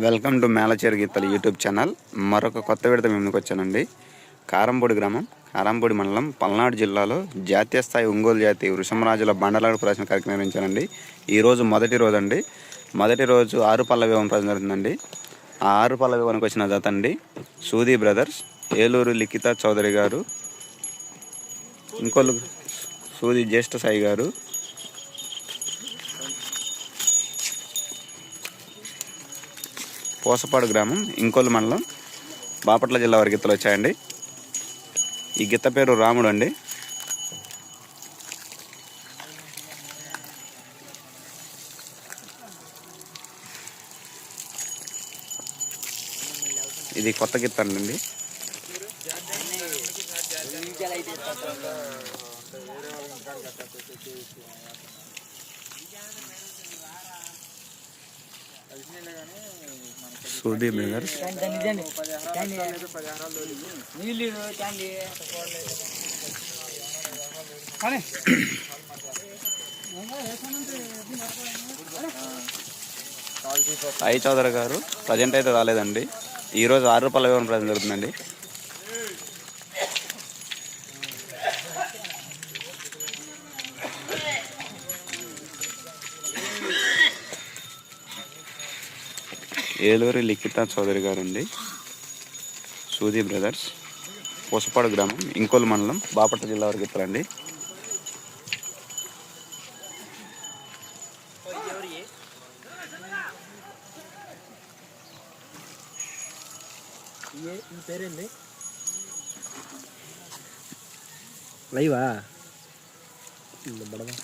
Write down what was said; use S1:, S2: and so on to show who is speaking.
S1: Welcome to మేళచేరు గీతలు YouTube channel. మరొక కొత్త విడత మేము వచ్చానండి. కారంపూడి గ్రామం కారంపూడి మండలం పల్నాడు జిల్లాలో జాతీయ స్థాయి ఒంగోలు జాతి వృషమరాజుల బండలాడు ప్రదర్శన కార్యక్రమం నిర్వహించానండి. ఈరోజు మొదటి రోజు అండి మొదటి రోజు ఆరు పల్ల వివాహం ప్రదర్శన జరుగుతుందండి. ఆ ఆరు పల్ల వివాహానికి వచ్చిన జత అండి. సూది బ్రదర్స్ ఏలూరు లిఖిత చౌదరి గారు ఇంకోళ్ళు సూది జ్యేష్ఠ సాయి గారు పోసపాడు గ్రామం ఇంకోలు మండలం బాపట్ల జిల్లా వారి గిత్తలు వచ్చాయండి. ఈ గిత్త పేరు రాముడు అండి. ఇది కొత్త గిత్త అండి. సూది బ్రదర్స్ సాయి చౌదరి గారు ప్రజెంట్ అయితే రాలేదండి. ఈరోజు ఆరు రూపాయల వివరం ప్రజెంట్ జరుగుతుందండి. ఏలూరి లిఖిత చౌదరి గారు అండి సూది బ్రదర్స్. పూసపాడు గ్రామం ఇంకోలు మండలం బాపట్ల జిల్లా వరకు ఇస్తారండి
S2: పేరేంది? లైవా? బడవా